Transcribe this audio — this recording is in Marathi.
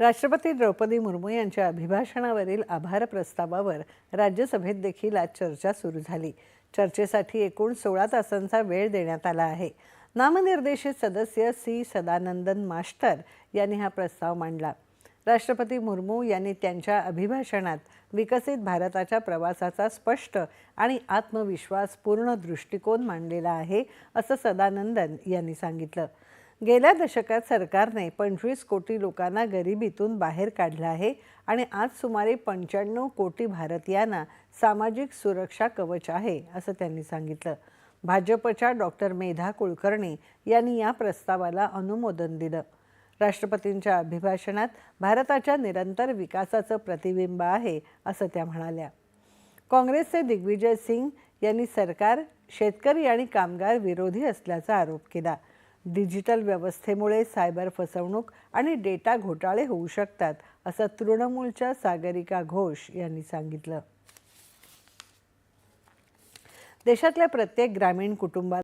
राष्ट्रपती द्रौपदी मुर्मू यांच्या अभिभाषणावरील आभार प्रस्तावावर राज्यसभेत देखील आज चर्चा सुरू झाली. चर्चेसाठी एकूण सोळा तासांचा वेळ देण्यात आला आहे. नामनिर्देशित सदस्य सी. सदानंदन मास्टर यांनी हा प्रस्ताव मांडला. राष्ट्रपती मुर्मू यांनी त्यांच्या अभिभाषणात विकसित भारताच्या प्रवासाचा स्पष्ट आणि आत्मविश्वासपूर्ण दृष्टिकोन मांडलेला आहे असं सदानंदन यांनी सांगितलं. गेल्या दशकात सरकारने पंचवीस कोटी लोकांना गरिबीतून बाहेर काढलं आहे आणि आज सुमारे पंच्याण्णव कोटी भारतीयांना सामाजिक सुरक्षा कवच आहे असं त्यांनी सांगितलं. भाजपच्या डॉक्टर मेधा कुलकर्णी यांनी या प्रस्तावाला अनुमोदन दिलं. राष्ट्रपतींच्या अभिभाषणात भारताच्या निरंतर विकासाचं प्रतिबिंब आहे असं त्या म्हणाल्या. काँग्रेसचे दिग्विजय सिंग यांनी सरकार शेतकरी आणि कामगार विरोधी असल्याचा आरोप केला. डिजिटल व्यवस्थेमुळे सायबर फसवणूक आणि डेटा घोटाळे होऊ शकतात असं तृणमूलच्या सागरिका घोष यांनी सांगितलं. देशातल्या प्रत्येक ग्रामीण कुटुंबात